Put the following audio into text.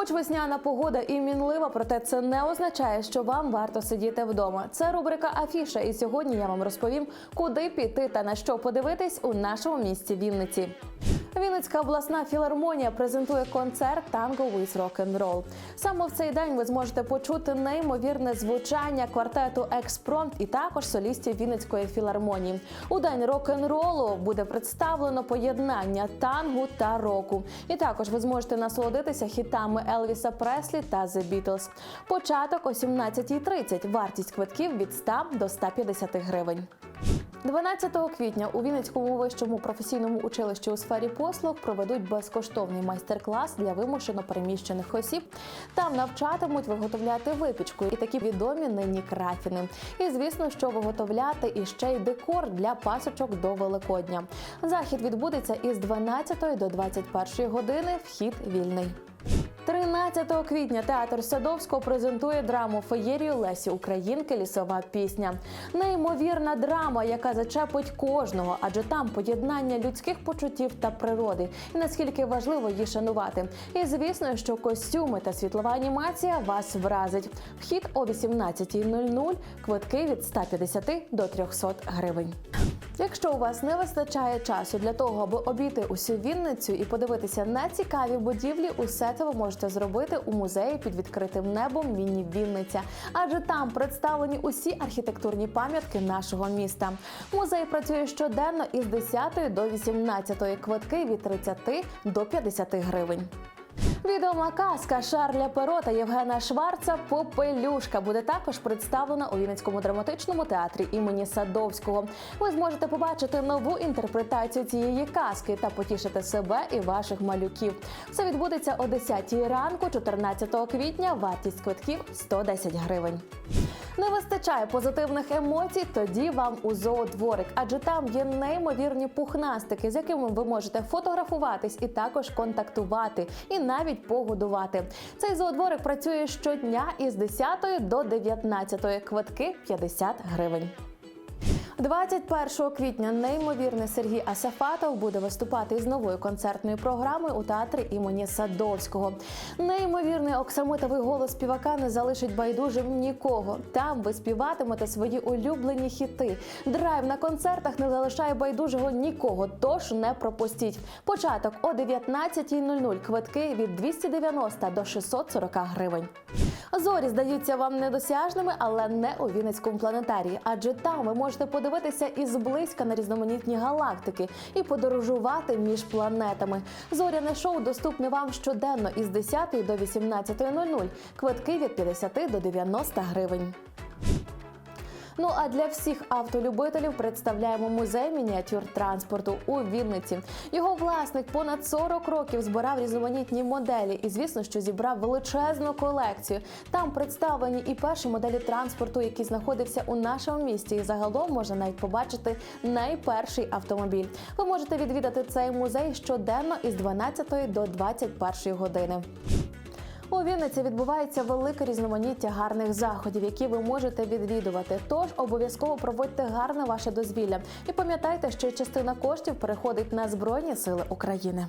Хоч весняна погода і мінлива, проте це не означає, що вам варто сидіти вдома. Це рубрика Афіша, і сьогодні я вам розповім, куди піти та на що подивитись у нашому місті Вінниці. Вінницька обласна філармонія презентує концерт Танго with Rock'n'Roll. Саме в цей день ви зможете почути неймовірне звучання квартету Експромт і також солістів Вінницької філармонії. У день рок-н-ролу буде представлено поєднання тангу та року. І також ви зможете насолодитися хітами Елвіса Преслі та The Beatles. Початок о 17.30. Вартість квитків від 100 до 150 гривень. 12 квітня у Вінницькому вищому професійному училищі у сфері послуг проведуть безкоштовний майстер-клас для вимушено переміщених осіб. Там навчатимуть виготовляти випічку і такі відомі нині крафіни. І звісно, що виготовляти і ще й декор для пасочок до Великодня. Захід відбудеться із 12 до 21 години. Вхід вільний. 13 квітня театр Садовського презентує драму феєрію Лесі Українки Лісова пісня. Неймовірна драма, яка зачепить кожного, адже там поєднання людських почуттів та природи, і наскільки важливо її шанувати. І звісно, що костюми та світлова анімація вас вразить. Вхід о 18.00, квитки від 150 до 300 гривень. Якщо у вас не вистачає часу для того, аби обійти усю Вінницю і подивитися на цікаві будівлі, усе це ви можете зробити у музеї під відкритим небом Міні Вінниця, адже там представлені усі архітектурні пам'ятки нашого міста. Музей працює щоденно із 10 до 18 квитки від 30 до 50 гривень. Відома казка Шарля Перо та Євгена Шварца Попелюшка буде також представлена у Вінницькому драматичному театрі імені Садовського. Ви зможете побачити нову інтерпретацію цієї казки та потішити себе і ваших малюків. Це відбудеться о 10 ранку, 14 квітня. Вартість квитків 110 гривень. Не вистачає позитивних емоцій, тоді вам у зоодворик, адже там є неймовірні пухнастики, з якими ви можете фотографуватись і також контактувати, і навіть погодувати. Цей зоодворик працює щодня із 10 до 19. Квитки 50 гривень. 21 квітня неймовірний Сергій Асафатов буде виступати із новою концертною програмою у театрі імені Садовського. Неймовірний оксамитовий голос співака не залишить байдужим нікого. Там ви співатимете свої улюблені хіти. Драйв на концертах не залишає байдужого нікого, тож не пропустіть. Початок о 19.00. Квитки від 290 до 640 гривень. Зорі здаються вам недосяжними, але не у Вінницькому планетарії, адже там ви можете подивитися із близька на різноманітні галактики і подорожувати між планетами. Зоряне шоу доступне вам щоденно із 10 до 18.00. Квитки від 50 до 90 гривень. Ну а для всіх автолюбителів представляємо музей мініатюр транспорту у Вінниці. Його власник понад 40 років збирав різноманітні моделі, і звісно, що зібрав величезну колекцію. Там представлені і перші моделі транспорту, який знаходився у нашому місті. І загалом можна навіть побачити найперший автомобіль. Ви можете відвідати цей музей щоденно із 12 до 21 години. У Вінниці відбувається велике різноманіття гарних заходів, які ви можете відвідувати. Тож обов'язково проводьте гарне ваше дозвілля і пам'ятайте, що частина коштів переходить на Збройні Сили України.